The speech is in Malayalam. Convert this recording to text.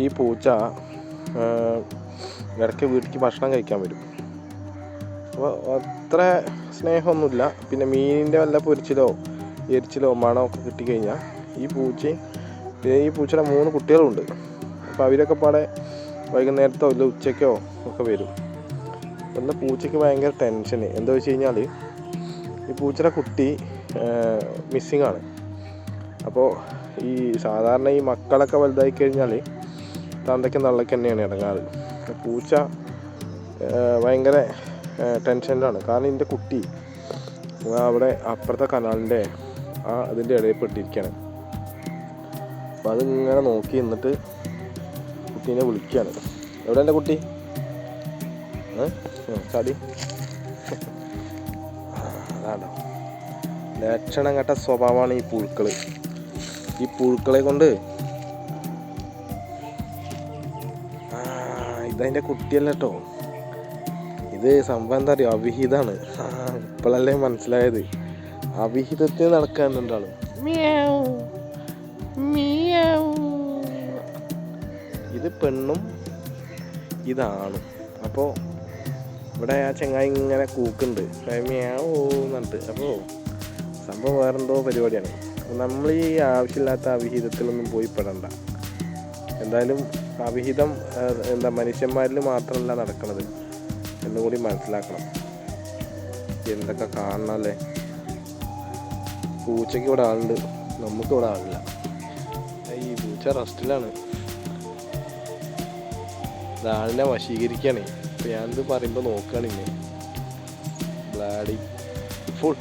ഈ പൂച്ച ഇടയ്ക്ക് വീട്ടിലേക്ക് ഭക്ഷണം കഴിക്കാൻ വരും. അപ്പോൾ അത്ര സ്നേഹമൊന്നുമില്ല. പിന്നെ മീനിന്റെ വല്ല പൊരിച്ചിലോ എരിച്ചിലോ മണമോ ഒക്കെ കിട്ടിക്കഴിഞ്ഞാൽ ഈ പൂച്ചയും ഈ പൂച്ചയുടെ മൂന്ന് കുട്ടികളുണ്ട്. അപ്പോൾ അവരൊക്കെ പാടെ വൈകുന്നേരത്തോ ഇല്ല ഉച്ചയ്ക്കോ ഒക്കെ വരും. എന്നാൽ പൂച്ചയ്ക്ക് ഭയങ്കര ടെൻഷൻ എന്താ വെച്ച് കഴിഞ്ഞാൽ ഈ പൂച്ചയുടെ കുട്ടി മിസ്സിങ് ആണ്. അപ്പോൾ ഈ സാധാരണ ഈ മക്കളൊക്കെ വലുതായി കഴിഞ്ഞാൽ തന്തയ്ക്കും തള്ളയ്ക്ക് തന്നെയാണ് ഇടങ്ങാറ്. പൂച്ച ഭയങ്കര ടെൻഷനിലാണ്. കാരണം എന്റെ കുട്ടി അവിടെ അപ്പുറത്തെ കനാലിന്റെ ആ അതിന്റെ ഇടയിൽ പെട്ടിരിക്കുകയാണ് അപ്പം അതിങ്ങനെ നോക്കി നിന്നിട്ട് കുട്ടീനെ വിളിക്കുകയാണ് എവിടെ എന്റെ കുട്ടി? ചാടി. അതാണോ. ലക്ഷണം കെട്ട സ്വഭാവമാണ് ഈ പുഴുക്കൾ ഈ പുഴുക്കളെ കൊണ്ട് ഇതതിന്റെ കുട്ടിയല്ല കേട്ടോ ഇത് സംഭവം എന്താ അറിയോ? അവിഹിതാണ്. ഇപ്പോഴല്ലേ മനസ്സിലായത്. അവിഹിതത്തിൽ ആൾ. ഇത് പെണ്ണും ഇതാണ്. അപ്പോൾ ഇവിടെ ആ ചെങ്ങായി ഇങ്ങനെ കൂക്കുണ്ട്. എന്നിട്ട് അപ്പോൾ സംഭവം വേറെന്തോ പരിപാടിയാണ്. അപ്പോൾ നമ്മൾ ഈ ആവശ്യമില്ലാത്ത അവിഹിതത്തിലൊന്നും പോയി പെടണ്ട. എന്തായാലും അവിഹിതം എന്താ മനുഷ്യന്മാരിൽ മാത്രമല്ല നടക്കുന്നത് എന്നുകൂടി മനസ്സിലാക്കണം. എന്തൊക്കെ കാണണം അല്ലേ പൂച്ചയ്ക്ക് ഇവിടെ ആളുണ്ട്. നമുക്ക് ഇവിടെ ആളില്ല. ഈ പൂച്ച റസ്റ്റിലാണ്. ആളിനെ വശീകരിക്കുകയാണ് ഇപ്പം ഞാനിത് പറയുമ്പോൾ നോക്കുകയാണ് ഇന്നെ ബ്ലാഡി ഫുൾ